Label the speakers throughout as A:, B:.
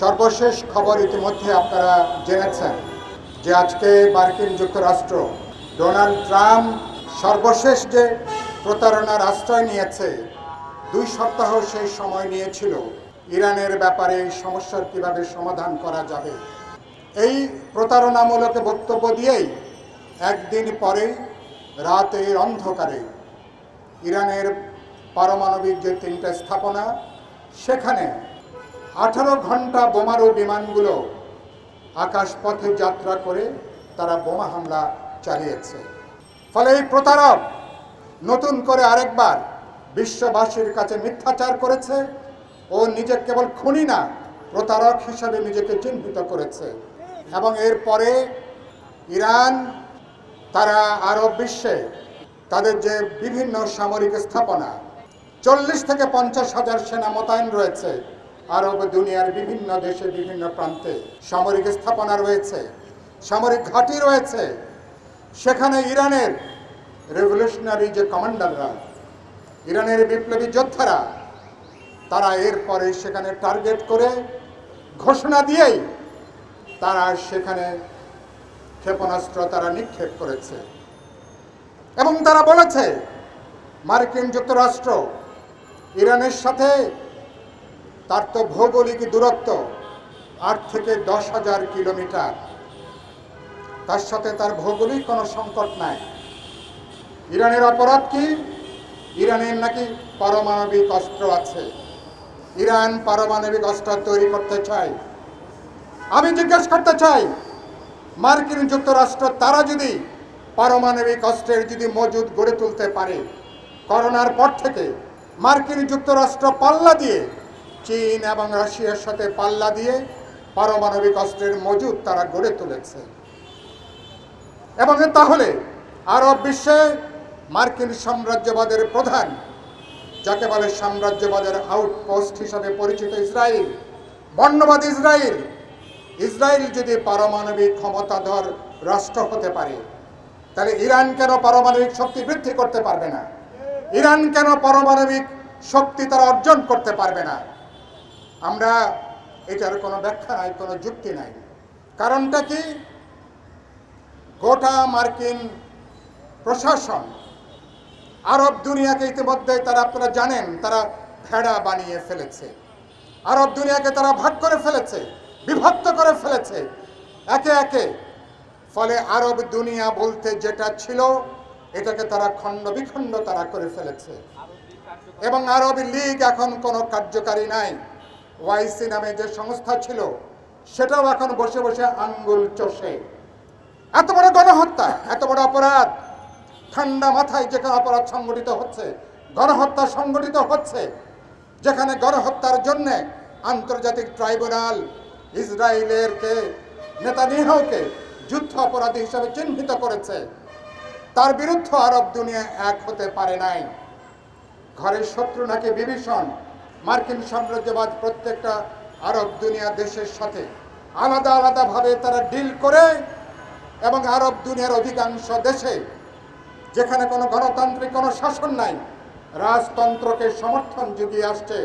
A: সর্বশেষ খবর ইতিমধ্যে আপনারা জেনেছেন যে আজকে মার্কিন যুক্তরাষ্ট্র ডোনাল্ড ট্রাম্প সর্বশেষ যে প্রতারণার আশ্রয় নিয়েছে, দুই সপ্তাহ সেই সময় নিয়েছিল। ইরানের ব্যাপারে সমস্যার কীভাবে সমাধান করা যাবে? এই প্রতারণামূলক বক্তব্য দিয়েই একদিন পরেই রাতের অন্ধকারে ইরানের পারমাণবিক যে তিনটা স্থাপনা, সেখানে আঠারো ঘণ্টা বোমারু বিমানগুলো আকাশপথে যাত্রা করে তারা বোমা হামলা চালিয়েছে। ফলে এই প্রতারক নতুন করে আরেকবার বিশ্ববাসীর কাছে মিথ্যাচার করেছে ও নিজে কেবল খুনি না, প্রতারক হিসাবে নিজেকে চিহ্নিত করেছে। এবং এরপরে ইরান, তারা আরব বিশ্বে তাদের যে বিভিন্ন সামরিক স্থাপনা, চল্লিশ থেকে পঞ্চাশ হাজার সেনা মোতায়েন রয়েছে। আরব দুনিয়ার বিভিন্ন দেশে বিভিন্ন প্রান্তে সামরিক স্থাপনা রয়েছে, সামরিক ঘাঁটি রয়েছে। সেখানে ইরানের রেভলিউশনারি যে কমান্ডাররা ইরানের বিপ্লবী যোদ্ধারা, তারা এরপরে সেখানে টার্গেট করে, ঘোষণা দিয়েই তারা সেখানে ক্ষেপণাস্ত্র তারা নিক্ষেপ করেছে। এবং তারা বলেছে, মার্কিন যুক্তরাষ্ট্র ইরানের সাথে তার তো ভৌগোলিক দূরত্ব আট থেকে দশ হাজার কিলোমিটার। তার সাথে তার ভৌগোলিক কোনো সংকট নাই। ইরানের অপরাধ কি? ইরানের নাকি পারমাণবিক অস্ত্র আছে। ইরান পারমাণবিক অস্ত্র তৈরি করতে চায়। আমি জিজ্ঞেস করতে চাই, মার্কিন যুক্তরাষ্ট্র তারা যদি পারমাণবিক অস্ত্রের যদি মজুদ গড়ে তুলতে পারে, করোনার পর থেকে মার্কিন যুক্তরাষ্ট্র পাল্লা দিয়ে চীন এবং রাশিয়ার সাথে পাল্লা দিয়ে পারমাণবিক অস্ত্রের মজুদ তারা গড়ে তুলেছে। এবং তাহলে আরব বিশ্বে মার্কিন সাম্রাজ্যবাদের প্রধান, যাকে বলে সাম্রাজ্যবাদের আউটপোস্ট হিসাবে পরিচিত ইসরায়েল, বর্ণবাদ ইসরায়েল। ইসরায়েল যদি পারমাণবিক ক্ষমতাধর রাষ্ট্র হতে পারে, তাহলে ইরান কেন পারমাণবিক শক্তি বৃদ্ধি করতে পারবে না? ইরান কেন পারমাণবিক শক্তি তারা অর্জন করতে পারবে না? আমরা এটার কোনো ব্যাখ্যা নাই, কোনো যুক্তি নাই। কারণটা কি? গোটা মার্কিন প্রশাসন, আরব দুনিয়াকে ইতিমধ্যে তারা আপনারা জানেন, তারা ভেড়া বানিয়ে ফেলেছে। আরব দুনিয়াকে তারা ভাগ করে ফেলেছে, বিভক্ত করে ফেলেছে। একে একে। ফলে আরব দুনিয়া বলতে যেটা ছিল, এটাকে তারা খণ্ড বিখণ্ড তারা করে ফেলেছে। এবং আরব লীগ এখন কোনো কার্যকারী নাই। ওয়াইসি নামে যে সংস্থা ছিল, সেটাও এখন বসে বসে আঙ্গুল চষে। এত বড় গণহত্যা, এত বড় অপরাধ। ঠান্ডা মাথায় যেখানে অপরাধ সংগঠিত হচ্ছে, গণহত্যা সংগঠিত হচ্ছে, যেখানে গণহত্যার জন্য আন্তর্জাতিক ট্রাইব্যুনাল ইসরায়েলের কে, নেতানিয়াহুকে যুদ্ধ অপরাধী হিসাবে চিহ্নিত করেছে। তার বিরুদ্ধে আরব দুনিয়া এক হতে পারে নাই। ঘরের শত্রু নাকি বিভীষণ মার্কিন সাম্রাজ্যবাদ প্রত্যেকটা আরব দুনিয়া দেশের সাথে আলাদা আলাদাভাবে তারা ডিল করে এবং আরব দুনিয়ার অধিকাংশ দেশে, যেখানে কোনো গণতান্ত্রিক কোনো শাসন নাই, রাজতন্ত্রকে সমর্থন যুগিয়ে আসছে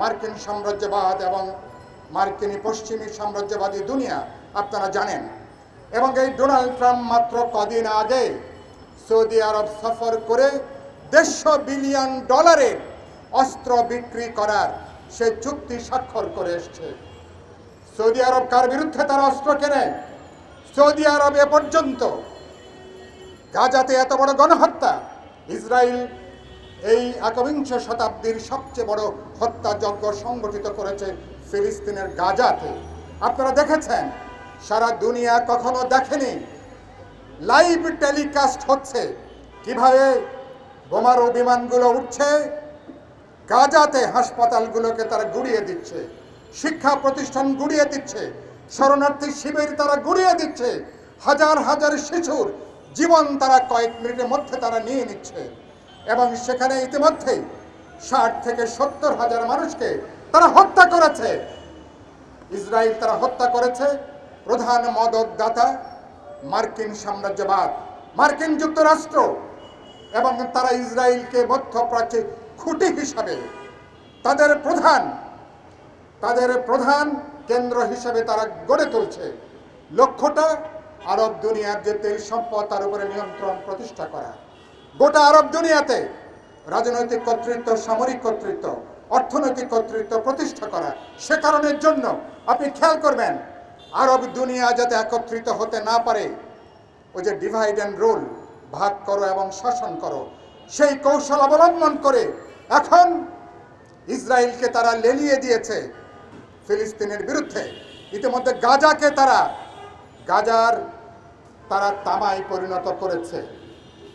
A: মার্কিন সাম্রাজ্যবাদ এবং মার্কিনী পশ্চিমী সাম্রাজ্যবাদী দুনিয়া, আপনারা জানেন। এবং এই ডোনাল্ড ট্রাম্প মাত্র কদিন আগে সৌদি আরব সফর করে দেড়শো বিলিয়ন ডলারের অস্ত্র বিক্রি করার সে চুক্তি স্বাক্ষর করে এসছে। সৌদি আরব কার বিরুদ্ধে তারা অস্ত্র কেনে? সৌদি আরব এ পর্যন্ত। গাজাতে এত বড় গণহত্যা ইসরায়েল এই একবিংশ শতাব্দীর সবচেয়ে বড় হত্যাযজ্ঞ সংগঠিত করেছে ফিলিস্তিনের গাজাতে। আপনারা দেখেছেন, সারা দুনিয়া কখনো দেখেনি। লাইভ টেলিকাস্ট হচ্ছে। কীভাবে বোমারু বিমানগুলো উঠছে গাজাতে হাসপাতালগুলোকে তারা গুড়িয়ে দিচ্ছে, শিক্ষা প্রতিষ্ঠান গুড়িয়ে দিচ্ছে, শরণার্থী শিবির তারা গুড়িয়ে দিচ্ছে, হাজার হাজার শিশুর জীবন তারা কয়েক মিনিটের মধ্যে তারা নিয়ে নিচ্ছে। এবং সেখানে ইতিমধ্যেই ষাট থেকে সত্তর হাজার মানুষকে তারা হত্যা করেছে। ইসরায়েল তারা হত্যা করেছে। প্রধান মদতদাতা মার্কিন সাম্রাজ্যবাদ, মার্কিন যুক্তরাষ্ট্র এবং তারা ইসরায়েলকে মধ্যপ্রাচ্যে খুঁটি হিসাবে তাদের প্রধান তাদের প্রধান কেন্দ্র হিসাবে তারা গড়ে তুলছে। লক্ষ্যটা আরব দুনিয়ার যে তেল সম্পদ, তার উপরে নিয়ন্ত্রণ প্রতিষ্ঠা করা। গোটা আরব দুনিয়াতে রাজনৈতিক কর্তৃত্ব, সামরিক কর্তৃত্ব, অর্থনৈতিক কর্তৃত্ব প্রতিষ্ঠা করা। সে কারণের জন্য আপনি খেয়াল করবেন, আরব দুনিয়া যাতে একত্রিত হতে না পারে, ওই যে ডিভাইড অ্যান্ড রুল ভাগ করো এবং শাসন করো, সেই কৌশল অবলম্বন করে এখন ইসরায়েলকে তারা লেলিয়ে দিয়েছে ফিলিস্তিনের বিরুদ্ধে। ইতিমধ্যে গাজাকে তারা, গাজার তারা তামায় পরিণত করেছে।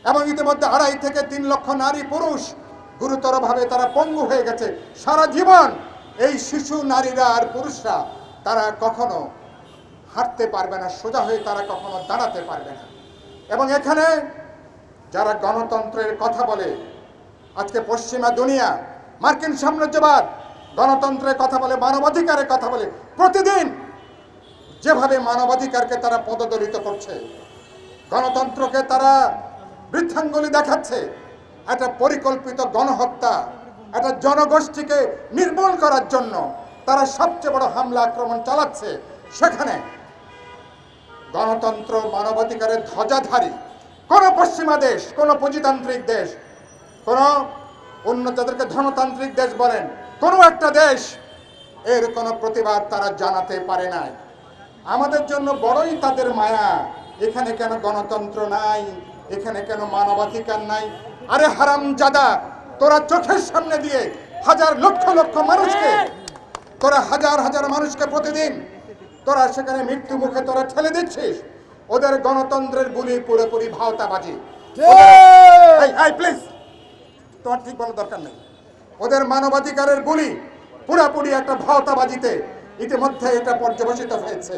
A: এবং ইতিমধ্যে আড়াই থেকে তিন লক্ষ নারী পুরুষ গুরুতরভাবে তারা পঙ্গু হয়ে গেছে। সারা জীবন এই শিশু নারীরা আর পুরুষরা তারা কখনো হাঁটতে পারবে না, সোজা হয়ে তারা কখনো দাঁড়াতে পারবে না। এবং এখানে যারা গণতন্ত্রের কথা বলে আজকে পশ্চিমা দুনিয়া, মার্কিন সাম্রাজ্যবাদ, গণতন্ত্রের কথা বলে, মানবাধিকারের কথা বলে, প্রতিদিন যেভাবে মানবাধিকারকে তারা পদদলিত করছে, গণতন্ত্রকে তারা বৃদ্ধাঙ্গুলি দেখাচ্ছে, একটা পরিকল্পিত গণহত্যা, একটা জনগোষ্ঠীকে নির্মূল করার জন্য তারা সবচেয়ে বড় হামলা আক্রমণ চালাচ্ছে, সেখানে গণতন্ত্র, মানবাধিকারের ধ্বজাধারী, কোন পশ্চিমা দেশ, কোন পুঁজিতান্ত্রিক দেশ কোন অন্য যাদেরকে ধনতান্ত্রিক দেশ বলেন কোনো একটা দেশ এর কোনো প্রতিবাদ তারা জানাতে পারে নাই। আমাদের জন্য বড়ই তাদের মায়া। এখানে কেন গণতন্ত্র নাই? এখানে কেন মানবাধিকার নাই? আরে হারাম জাদা তোরা চোখের সামনে দিয়ে হাজার লক্ষ লক্ষ মানুষকে তোরা হাজার হাজার মানুষকে প্রতিদিন তোরা সেখানে মৃত্যু মুখে তোরা ঠেলে দিচ্ছিস। ওদের গণতন্ত্রের গুলি পুরোপুরি ভাওতাবাজি। প্লিজ তোমার ঠিক বলার দরকার নেই। ওদের মানবাধিকারের গুলি পুরাপুরি একটা ভাওতাবাজিতে ইতিমধ্যে এটা পর্যবেসিত হয়েছে।